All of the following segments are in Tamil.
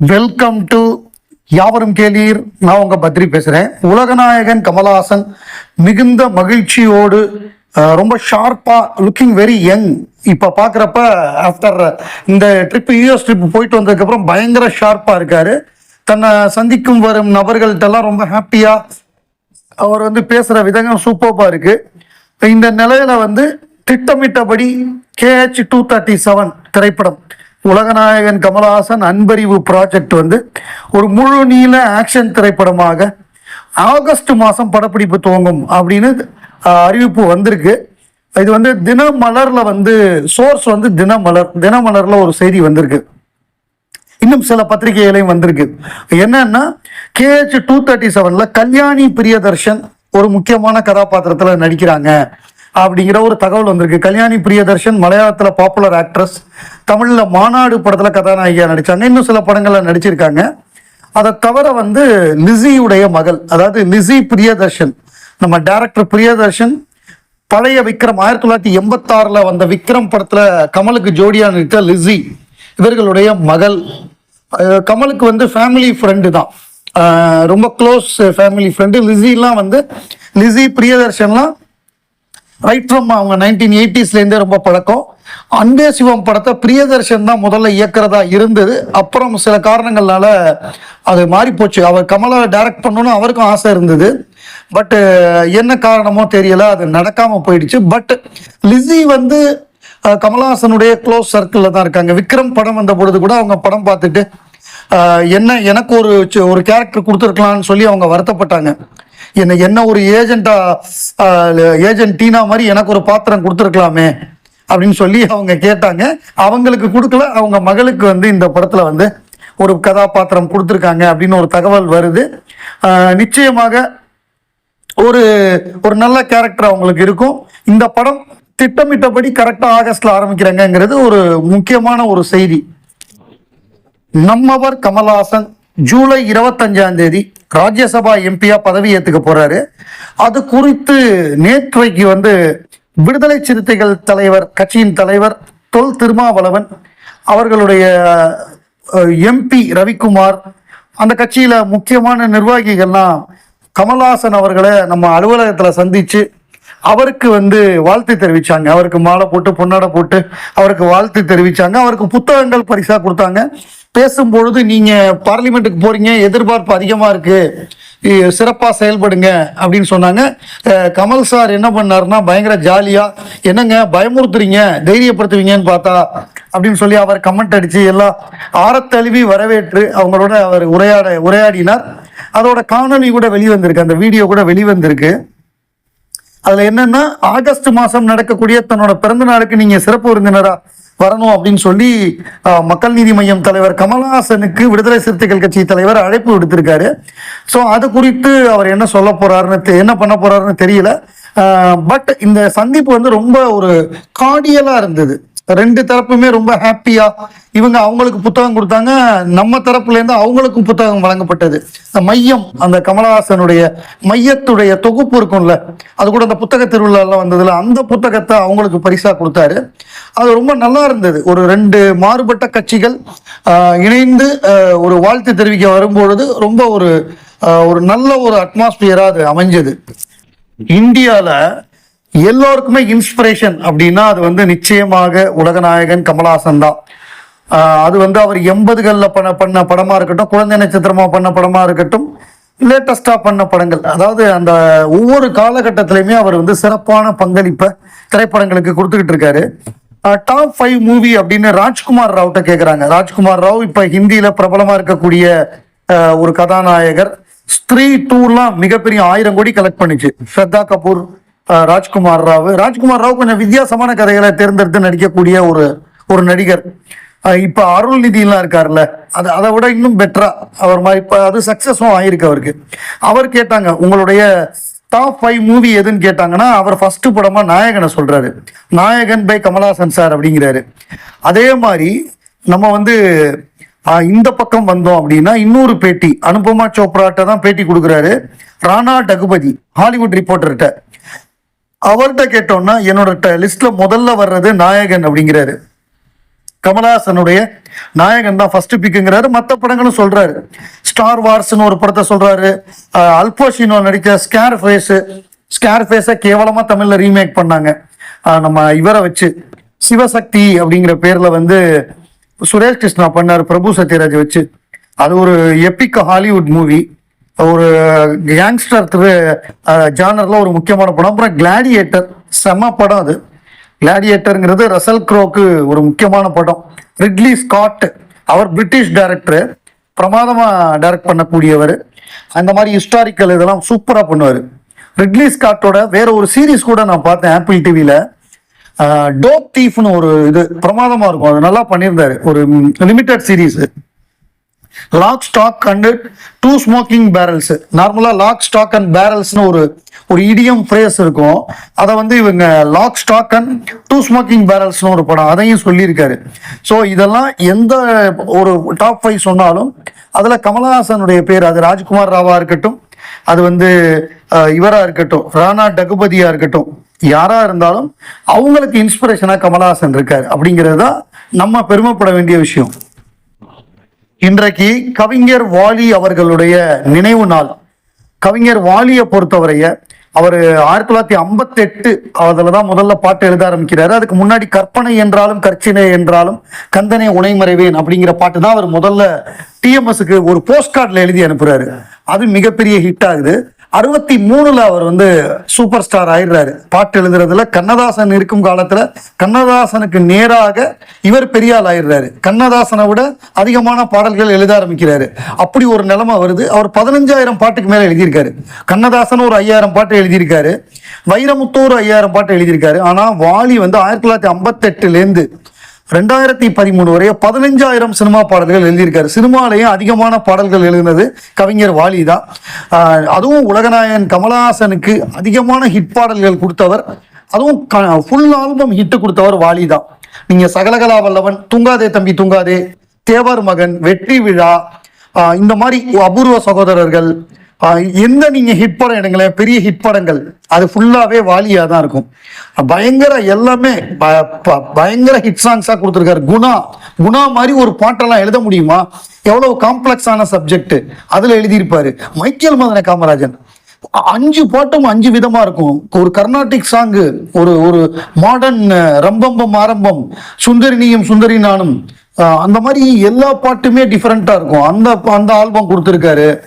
வெல்கம் டு யாவரும் கேளீர். நான் உங்க பத்ரி பேசுறேன். உலகநாயகன் கமலஹாசன் மிகுந்த மகிழ்ச்சியோடு ரொம்ப ஷார்ப்பா லுக்கிங் வெரி யங் இப்ப பாக்குறப்ப ஆஃப்டர் இந்த ட்ரிப் யூஎஸ் ட்ரிப் போயிட்டு வந்ததுக்கு அப்புறம் பயங்கர ஷார்ப்பா இருக்காரு. தன்னை சந்திக்கும் வரும் நபர்கள்ட்டெல்லாம் ரொம்ப ஹாப்பியா அவர் வந்து பேசுற விதங்கள் சூப்பர்பா இருக்கு. இந்த நிலையில வந்து திட்டமிட்டபடி கேஹெச் டூ தேர்ட்டி செவன் திரைப்படம். உலகநாயகன் கமலஹாசன் அன்பறிவு ப்ராஜெக்ட் வந்து ஒரு முழு நீள ஆக்ஷன் திரைப்படமாக ஆகஸ்ட் மாதம் படப்பிடிப்பு துவங்கும் அப்படின்னு அறிவிப்பு வந்திருக்கு. இது வந்து தினமலரில் வந்து சோர்ஸ் வந்து தினமலர் தினமலரில் ஒரு செய்தி வந்திருக்கு. இன்னும் சில பத்திரிகைகளையும் வந்திருக்கு. என்னன்னா கேஹெச் டூ தேர்ட்டி செவனில் கல்யாணி பிரியதர்ஷன் ஒரு முக்கியமான கதாபாத்திரத்தில் நடிக்கிறாங்க. அப்படிங்கிற ஒரு தகவல் வந்திருக்கு. கல்யாணி பிரியதர்ஷன் மலையாளத்தில் பாப்புலர் ஆக்ட்ரஸ் தமிழில் மாநாடு படத்தில் கதாநாயகியாக நடித்தாங்க இன்னும் சில படங்களில் நடிச்சிருக்காங்க. அதை தவிர வந்து லிசியுடைய மகள் அதாவது லிசி பிரியதர்ஷன் நம்ம டேரக்டர் பிரியதர்ஷன் பழைய விக்ரம் ஆயிரத்தி தொள்ளாயிரத்தி எண்பத்தாறில் வந்த விக்ரம் படத்தில் கமலுக்கு ஜோடியாக நடித்த லிஸி இவர்களுடைய மகள். கமலுக்கு வந்து ஃபேமிலி ஃப்ரெண்டு தான். ரொம்ப க்ளோஸ் ஃபேமிலி ஃப்ரெண்டு லிசிலாம் வந்து லிஸி பிரியதர்ஷன்லாம் ரைட் ஃப்ரம் அவங்க நைன்டீன் எயிட்டிஸ்லேருந்தே ரொம்ப பழக்கம். அன்பே சிவம் படத்தை பிரியதர்ஷன் தான் முதல்ல இயக்குறதா இருந்தது. அப்புறம் சில காரணங்கள்னால அது மாறி போச்சு. அவர் கமலை டைரக்ட் பண்ணணும்னு அவருக்கும் ஆசை இருந்தது. பட்டு என்ன காரணமோ தெரியல. அது நடக்காம போயிடுச்சு. பட் லிஸி வந்து கமலஹாசனுடைய க்ளோஸ் சர்க்கிளில் தான் இருக்காங்க. விக்ரம் படம் வந்த பொழுது கூட அவங்க படம் பார்த்துட்டு என்ன எனக்கு ஒரு ஒரு கேரக்டர் கொடுத்துருக்கலாம்னு சொல்லி அவங்க வருத்தப்பட்டாங்க. என்ன என்ன ஒரு ஏஜென்ட்டா ஏஜென்ட் டீனா மாதிரி எனக்கு ஒரு பாத்திரம் கொடுத்துருக்கலாமே அப்படின்னு சொல்லி அவங்க கேட்டாங்க. அவங்களுக்கு கொடுக்கல. அவங்க மகளுக்கு வந்து இந்த படத்துல வந்து ஒரு கதாபாத்திரம் கொடுத்துருக்காங்க அப்படின்னு ஒரு தகவல் வருது. நிச்சயமாக ஒரு ஒரு நல்ல கேரக்டர் அவங்களுக்கு இருக்கும். இந்த படம் திட்டமிட்டபடி கரெக்டாக ஆகஸ்ட்ல ஆரம்பிக்கிறாங்கங்கிறது ஒரு முக்கியமான ஒரு செய்தி. நம்மவர் கமல்ஹாசன் ஜூலை இருபத்தஞ்சாம் தேதி ராஜ்யசபா எம்பியா பதவி ஏற்றுக்க போறாரு. அது குறித்து நேற்றைக்கு வந்து விடுதலை சிறுத்தைகள் தலைவர் கட்சியின் தலைவர் தொல் திருமாவளவன் அவர்களுடைய எம்பி ரவிக்குமார் அந்த கட்சியில முக்கியமான நிர்வாகிகள்லாம் கமல்ஹாசன் அவர்களை நம்ம அலுவலகத்தில் சந்திச்சு அவருக்கு வந்து வாழ்த்து தெரிவிச்சாங்க. அவருக்கு மாலை போட்டு பொன்னாடை போட்டு அவருக்கு வாழ்த்து தெரிவிச்சாங்க. அவருக்கு புத்தகங்கள் பரிசா கொடுத்தாங்க. பேசும்பொழுது நீங்க பார்லிமெண்ட்டுக்கு போறீங்க எதிர்பார்ப்பு அதிகமா இருக்கு சிறப்பாக செயல்படுங்க அப்படின்னு சொன்னாங்க. கமல் சார் என்ன பண்ணாருன்னா பயங்கர ஜாலியாக என்னங்க பயமுறுத்துறீங்க தைரியப்படுத்துவீங்கன்னு பார்த்தா அப்படின்னு சொல்லி அவர் கமெண்ட் அடித்து எல்லாம் ஆரத்தழுவி வரவேற்று அவங்களோட அவர் உரையாட உரையாடினார். அதோட காணொளி கூட வெளிவந்திருக்கு அந்த வீடியோ கூட வெளிவந்திருக்கு. அதில் என்னென்னா ஆகஸ்ட் மாதம் நடக்கக்கூடிய தன்னோட பிறந்த நாளுக்கு நீங்கள் சிறப்பு விருந்தினரா வரணும் அப்படின்னு சொல்லி மக்கள் நீதி மையம் தலைவர் கமல்ஹாசனுக்கு விடுதலை சிறுத்தைகள் கட்சி தலைவர் அழைப்பு விடுத்திருக்காரு. ஸோ அது குறித்து அவர் என்ன சொல்ல போறாருன்னு தெ- என்ன பண்ண போறாருன்னு தெரியல. பட் இந்த சந்திப்பு வந்து ரொம்ப ஒரு கார்டியலா இருந்தது. ரெண்டு தரப்புமே ரொம்ப ஹாப்பியா இவங்க அவங்களுக்கு புத்தகம் கொடுத்தாங்க. நம்ம தரப்புல இருந்து அவங்களுக்கும் புத்தகம் வழங்கப்பட்டது. இந்த மையம் அந்த கமலஹாசனுடைய மையத்துடைய தொகுப்பு இருக்கும்ல அது கூட அந்த புத்தக திருவிழாலாம் வந்ததுல அந்த புத்தகத்தை அவங்களுக்கு பரிசா கொடுத்தாரு. அது ரொம்ப நல்லா இருந்தது. ஒரு ரெண்டு மாறுபட்ட கட்சிகள் இணைந்து ஒரு வாழ்த்து தெரிவிக்க வரும்பொழுது ரொம்ப ஒரு ஒரு நல்ல ஒரு அட்மாஸ்பியரா அது அமைஞ்சது. இந்தியாவில் எல்லோருக்குமே இன்ஸ்பிரேஷன் அப்படின்னா அது வந்து நிச்சயமாக உலகநாயகன் கமலஹாசன் தான். அது வந்து அவர் எண்பதுகளில் பண்ண பண்ண படமாக இருக்கட்டும் குழந்தை நட்சத்திரமாக பண்ண படமாக இருக்கட்டும் லேட்டஸ்டாக பண்ண படங்கள். அதாவது அந்த ஒவ்வொரு காலகட்டத்திலையுமே அவர் வந்து சிறப்பான பங்களிப்பை திரைப்படங்களுக்கு கொடுத்துக்கிட்டு இருக்காரு. டாப் ஃபைவ் மூவி அப்படின்னு ராஜ்குமார் ராவ்ட்ட கேட்குறாங்க ராஜ்குமார் ராவ் இப்போ ஹிந்தியில் பிரபலமாக இருக்கக்கூடிய ஒரு கதாநாயகர். ஸ்திரீ டூலாம் மிகப்பெரிய ஆயிரம் கோடி கலெக்ட் பண்ணிச்சு. ஸ்ரத்தா கபூர் ராஜ்குமார் ராவ். ராஜ்குமார் ராவ் கொஞ்சம் வித்தியாசமான கதைகளை தேர்ந்தெடுத்து நடிக்கக்கூடிய ஒரு ஒரு நடிகர். இப்போ இப்ப இருக்கார்ல இருக்காருல்ல அது அதை விட இன்னும் பெட்டரா அவர் மாதிரி இப்போ அது சக்ஸஸும் ஆயிருக்கு அவருக்கு. அவர் கேட்டாங்க உங்களுடைய டாப் ஃபைவ் மூவி எதுன்னு கேட்டாங்கன்னா அவர் ஃபஸ்ட்டு படமாக நாயகனை சொல்கிறாரு நாயகன் பை கமலாசன் சார் அப்படிங்கிறாரு. அதே மாதிரி நம்ம வந்து இந்த பக்கம் வந்தோம் அப்படின்னா இன்னொரு பேட்டி அனுபமா சோப்ராட்ட தான் பேட்டி கொடுக்குறாரு. ராணா டகுபதி ஹாலிவுட் ரிப்போர்ட்டர்கிட்ட அவர்கிட்ட கேட்டோம்னா என்னோட லிஸ்ட்ல முதல்ல வர்றது நாயகன் அப்படிங்கிறாரு. கமலஹாசனுடைய நாயகன் தான் ஃபர்ஸ்ட் பிக்குங்கிறாரு மற்ற படங்களும் சொல்றாரு. ஸ்டார் வார்ஸ்னு ஒரு படத்தை சொல்றாரு. அல்போஷினோ நடித்த ஸ்கேர் ஃபேஸ் ஸ்கேர் ஃபேஸை கேவலமா தமிழ்ல ரீமேக் பண்ணாங்க. நம்ம இவரை வச்சு. சிவசக்தி அப்படிங்கிற பேர்ல வந்து சுரேஷ் கிருஷ்ணா பண்ணார் பிரபு சத்யராஜ் வச்சு. அது ஒரு எப்பிக் ஹாலிவுட் மூவி ஒரு கேங்ஸ்டர் திரு ஜானரில் ஒரு முக்கியமான படம். அப்புறம் கிளாடியேட்டர் செம்ம படம் அது. கிளாடியேட்டருங்கிறது ரசல் க்ரோக்கு ஒரு முக்கியமான படம். ரிட்லி ஸ்காட் அவர் பிரிட்டிஷ் டைரக்டரு பிரமாதமாக டைரக்ட் பண்ணக்கூடியவர். அந்த மாதிரி ஹிஸ்டாரிக்கல் இதெல்லாம் சூப்பராக பண்ணுவார். ரிட்லி ஸ்காட்டோட வேற ஒரு சீரிஸ் கூட நான் பார்த்தேன் ஆப்பிள் டிவியில் டோப் தீஃப்னு ஒரு இது பிரமாதமாக இருக்கும். அது நல்லா பண்ணியிருந்தாரு. ஒரு limited series lock stock and two smoking barrels நார்மலா லாக் ஸ்டாக் அண்ட் பேரல்ஸ்னு ஒரு ஒரு இடியம் ஃப்ரேஸ் இருக்கும். அதை வந்து இவங்க Lock Stock and Two Smoking பேரல்ஸ்னு ஒரு படம் அதையும் சொல்லியிருக்காரு. ஸோ இதெல்லாம் எந்த ஒரு டாப் ஃபைவ் சொன்னாலும் அதில் கமலஹாசனுடைய பேர் அது ராஜ்குமார் ராவா இருக்கட்டும் அது வந்து இவராக இவரா இருக்கட்டும் ராணா டகுபதியா இருக்கட்டும் யாரா இருந்தாலும் அவங்களுக்கு இன்ஸ்பிரேஷனா கமலஹாசன் இருக்கார். அப்படிங்கிறது தான் நம்ம பெருமைப்பட வேண்டிய விஷயம். இன்றைக்கு கவிஞர் வாலி அவர்களுடைய நினைவு நாள். கவிஞர் வாலியை பொறுத்தவரைய அவர் ஆயிரத்தி தொள்ளாயிரத்தி ஐம்பத்தி எட்டு அதில் தான் முதல்ல பாட்டு எழுத ஆரம்பிக்கிறாரு. அதுக்கு முன்னாடி கற்பனை என்றாலும் கற்சினை என்றாலும் கந்தனை உனைமறைவேன் அப்படிங்கிற பாட்டு தான் அவர் முதல்ல டிஎம்எஸ்க்கு ஒரு போஸ்ட் கார்டில் எழுதி அனுப்புறாரு. அது மிகப்பெரிய ஹிட் ஆகுது. அறுபத்தி மூணுல அவர் வந்து சூப்பர் ஸ்டார் ஆயிடுறாரு. பாட்டு எழுதுறதுல கண்ணதாசன் இருக்கும் காலத்துல கண்ணதாசனுக்கு நேராக இவர் பெரியால் ஆயிடுறாரு. கண்ணதாசனை விட அதிகமான பாடல்கள் எழுத ஆரம்பிக்கிறாரு. அப்படி ஒரு நிலைமை வருது. அவர் பதினஞ்சாயிரம் பாட்டுக்கு மேல எழுதியிருக்காரு. கண்ணதாசன் ஒரு ஐயாயிரம் பாட்டு எழுதியிருக்காரு. வைரமுத்து ஒரு ஐயாயிரம் பாட்டு எழுதியிருக்காரு. ஆனா வாலி வந்து ஆயிரத்தி தொள்ளாயிரத்தி ஐம்பத்தெட்டுலேருந்து ரெண்டாயிரத்தி பதிமூணு வரைய பதினஞ்சாயிரம் சினிமா பாடல்கள் எழுதியிருக்காரு. சினிமாலேயும் அதிகமான பாடல்கள் எழுதினது கவிஞர் வாலி தான். அதுவும் உலகநாயகன் கமலஹாசனுக்கு அதிகமான ஹிட் பாடல்கள் கொடுத்தவர். அதுவும் ஃபுல் ஆல்பம் ஹிட்டு கொடுத்தவர் வாலி தான். நீங்கள் சகலகலா வல்லவன் தூங்காதே தம்பி தூங்காதே. தேவர் மகன் வெற்றி விழா இந்த மாதிரி அபூர்வ சகோதரர்கள் எந்த நீங்க ஹிட் படம் எடுங்களேன் பெரிய ஹிட் படங்கள். அது ஃபுல்லாவே வாலியா தான் இருக்கும். பயங்கர எல்லாமே ப- ப- பயங்கர ஹிட் சாங்ஸா கொடுத்துருக்காரு. குணா குணா மாதிரி ஒரு பாட்டெல்லாம் எழுத முடியுமா? எவ்வளவு காம்ப்ளெக்ஸான சப்ஜெக்ட் அதுல எழுதியிருப்பாரு. மைக்கேல் மதன காமராஜன். அஞ்சு பாட்டும் அஞ்சு விதமா இருக்கும். ஒரு கர்நாடிக் சாங்கு ஒரு ஒரு மாடர்ன் ரம்பம்பம் ஆரம்பம். சுந்தரினியும் சுந்தரி நானும் அந்த மாதிரி எல்லா பாட்டுமே டிஃப்ரெண்டா இருக்கும். அந்த அந்த ஆல்பம் கொடுத்துருக்காரு.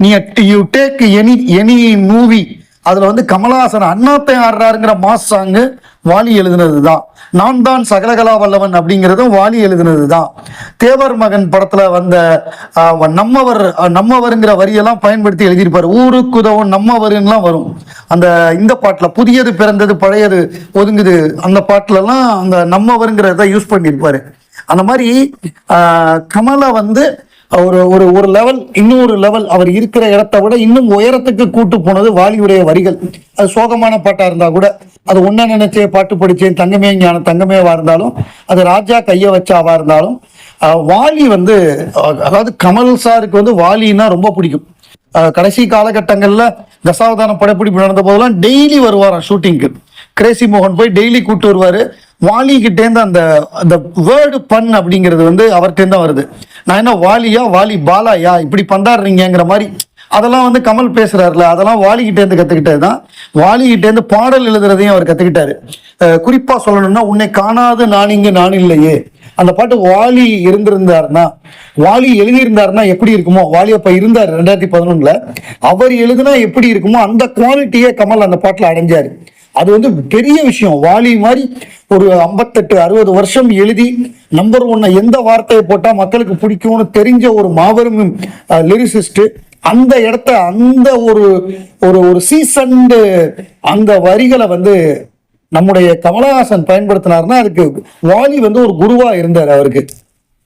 நீ you take any any movie அதுல வந்து கமலஹாசன் அண்ணாத்தை ஆடுறாருங்கிற மாஸ் சாங்கு வாலி எழுதுனது தான் நான் தான் சகலகலா வல்லவன் அப்படிங்கிறதும் வாலி எழுதுனது தான் தேவர் மகன் படத்துல வந்த நம்மவர் நம்மவருங்கிற வரியெல்லாம் பயன்படுத்தி எழுதியிருப்பார். ஊருக்கு உதவும் நம்மவருன்னெலாம் வரும். அந்த இந்த பாட்டில் புதியது பிறந்தது பழையது ஒதுங்குது. அந்த பாட்டிலலாம் அந்த நம்மவருங்கிறத யூஸ் பண்ணியிருப்பாரு. அந்த மாதிரி கமலை வந்து ஒரு ஒரு ஒரு லெவல் இன்னொரு லெவல் அவர் இருக்கிற இடத்தை விட இன்னும் உயரத்துக்கு கூட்டு போனது வாலியுடைய வரிகள். அது சோகமான பாட்டா இருந்தா கூட அது ஒன்ன நினைச்சே பாட்டு படிச்சேன் தங்கமே ஞான தங்கமேவா இருந்தாலும் அது ராஜா கைய வச்சாவா இருந்தாலும் வாலி வந்து அதாவது கமல் சாருக்கு வந்து வாலின்னா ரொம்ப பிடிக்கும். கடைசி காலகட்டங்களில் தசாவதான படப்பிடிப்பு நடந்த போதெல்லாம் டெய்லி வருவாராம் ஷூட்டிங்க்கு. கிரேசி மோகன் போய் டெய்லி கூப்பிட்டு வருவாரு. வாலிகிட்டேருந்து அந்த அந்த வேர்டு பண் அப்படிங்கிறது வந்து அவர்கிட்டேருந்து தான் வருது. நான் என்ன வாலியா வாலி பாலாயா இப்படி பந்தாடுறீங்கிற மாதிரி அதெல்லாம் வந்து கமல் பேசுறாருல அதெல்லாம் வாலிகிட்டேருந்து கத்துக்கிட்டது தான். வாலிகிட்டேருந்து பாடல் எழுதுறதையும் அவர் கத்துக்கிட்டாரு. குறிப்பாக குறிப்பா சொல்லணும்னா உன்னை காணாது நான் இங்கு நான் இல்லையே. அந்த பாட்டு வாலி இருந்திருந்தாருன்னா வாலி எழுதியிருந்தாருன்னா எப்படி இருக்குமோ வாலி அப்ப இருந்தார் ரெண்டாயிரத்தி பதினொன்னுல அவர் எழுதுனா எப்படி இருக்குமோ அந்த குவாலிட்டியே கமல் அந்த பாட்டுல அடைஞ்சாரு. அது வந்து பெரிய விஷயம். வாலி மாதிரி ஒரு ஐம்பத்தெட்டு அறுபது வருஷம் எழுதி நம்பர் ஒன்னை எந்த வார்த்தையை போட்டால் மக்களுக்கு பிடிக்கும்னு தெரிஞ்ச ஒரு மாபெரும் லிரிசிஸ்ட்டு அந்த இடத்த அந்த ஒரு ஒரு ஒரு சீசன்டு அந்த வரிகளை வந்து நம்முடைய கமலஹாசன் பயன்படுத்தினார்னா அதுக்கு வாலி வந்து ஒரு குருவாக இருந்தார் அவருக்கு.